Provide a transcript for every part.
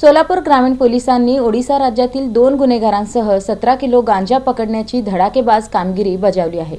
सोलापूर ग्रामीण पोलिसांनी ओडिसा राज्यातील दोन गुन्हेगारांसह सतरा किलो गांजा पकडण्याची धडाकेबाज कामगिरी बजावली आहे.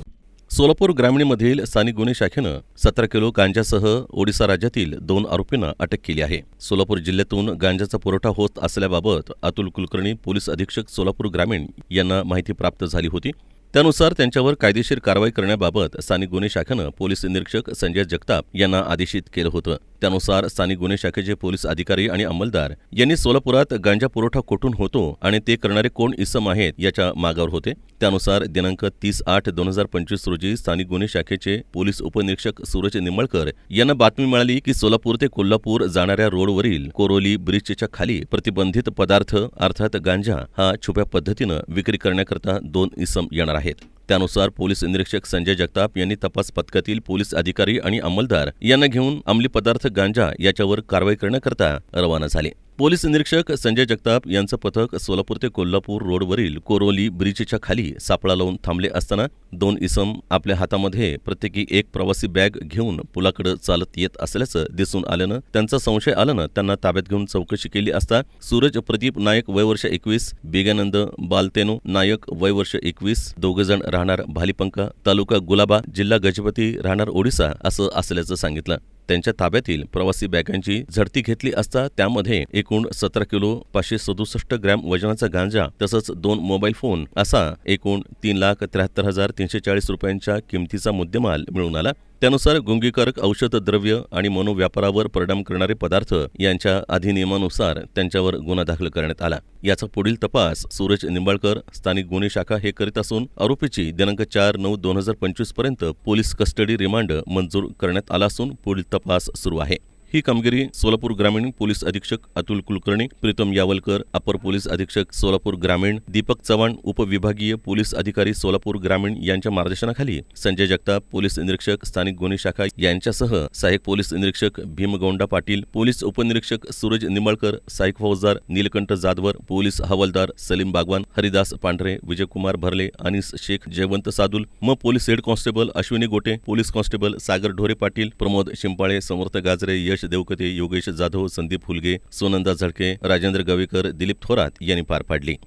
सोलापूर ग्रामीणमधील स्थानिक गुन्हे शाखेनं सतरा किलो गांजासह ओडिसा राज्यातील दोन आरोपींना अटक केली आहे. सोलापूर जिल्ह्यातून गांजाचा पुरवठा होत असल्याबाबत अतुल कुलकर्णी पोलीस अधीक्षक सोलापूर ग्रामीण यांना माहिती प्राप्त झाली होती. त्यानुसार त्यांच्यावर कायदेशीर कारवाई करण्याबाबत स्थानिक गुन्हे शाखेनं पोलीस निरीक्षक संजय जगताप यांना आदेशित केलं होतं. त्यानुसार स्थानिक गुन्हे शाखेचे पोलीस अधिकारी आणि अंमलदार यांनी सोलापुरात गांजा पुरवठा कुठून होतो आणि ते करणारे कोण इसम आहेत याच्या मागावर होते. त्यानुसार दिनांक तीस आठ दोन हजार पंचवीस रोजी स्थानिक गुन्हे शाखेचे पोलीस उपनिरीक्षक सूरज निंबळकर यांना बातमी मिळाली की सोलापूर ते कोल्हापूर जाणाऱ्या रोडवरील कोरोली ब्रिजच्या खाली प्रतिबंधित पदार्थ अर्थात गांजा हा छुप्या पद्धतीनं विक्री करण्याकरता दोन इसम येणार आहेत. त्यानुसार पोलीस निरीक्षक संजय जगताप यांनी तपास पथकातील पोलीस अधिकारी आणि अंमलदार यांना घेऊन अंमली पदार्थ गांजा याच्यावर कारवाई करण्याकरता रवाना झाले. पोलीस निरीक्षक संजय जगताप यांचं पथक सोलापूर ते कोल्हापूर रोडवरील कोरोली ब्रिजच्या खाली सापळा लावून थांबले असताना दोन इसम आपल्या हातामध्ये प्रत्येकी एक प्रवासी बॅग घेऊन पुलाकडे चालत येत असल्याचं दिसून आल्यानं त्यांचा संशय आल्यानं त्यांना ताब्यात घेऊन चौकशी केली असता सूरज प्रदीप नायक वयवर्ष एकवीस बेगानंद बालतेनो नायक वयवर्ष एकवीस दोघेजण राहणार भालीपंका तालुका गुलाबा जिल्हा गजपती राहणार ओडिसा असं असल्याचं सांगितलं. त्यांच्या ताब्यातील प्रवासी बॅगांची झडती घेतली असता त्यामध्ये एकूण सतरा किलो पाचशे सदुसष्ट ग्रॅम वजनाचा गांजा तसंच दोन मोबाईल फोन असा एकूण तीन लाख त्र्याहत्तर हजार तीनशे चाळीस रुपयांच्या किमतीचा मुद्देमाल मिळून आला. त्यानुसार गुंगीकारक औषध द्रव्य आणि मनोव्यापारावर परिणाम करणारे पदार्थ यांच्या अधिनियमानुसार त्यांच्यावर गुन्हा दाखल करण्यात आला. याचा पुढील तपास सूरज निंबाळकर स्थानिक गुन्हे शाखा हे करीत असून आरोपीची दिनांक चार नऊ दोन हजार पंचवीसपर्यंत पोलीस कस्टडी रिमांड मंजूर करण्यात आला असून पुढील तपास सुरू आहे. ही कामगिरी सोलापूर ग्रामीण पोलीस अधीक्षक अतुल कुलकर्णी प्रीतम यावलकर अपर पोलीस अधीक्षक सोलापूर ग्रामीण दीपक चव्हाण उपविभागीय पोलीस अधिकारी सोलापूर ग्रामीण यांच्या मार्गदर्शनाखाली संजय जगताप पोलीस निरीक्षक स्थानिक गुन्हे शाखा यांच्यासह सहाय्यक पोलीस निरीक्षक भीमगौंडा पाटील पोलीस उपनिरीक्षक सूरज निंबाळकर सहाय्यक फौजदार नीलकंठ जाधवर पोलीस हवालदार सलीम बागवान हरिदास पांढरे विजयकुमार भरले अनिस शेख जयवंत सादुल म police head constable Ashwini Gote police constable Sagar Dhore Patil Pramod शिंपाळे समर्थ गाजरे यश देवकते योगेश जाधव संदीप हुलगे सोनंदा झडके राजेंद्र गवेकर दिलीप थोरात यांनी पार पाडली.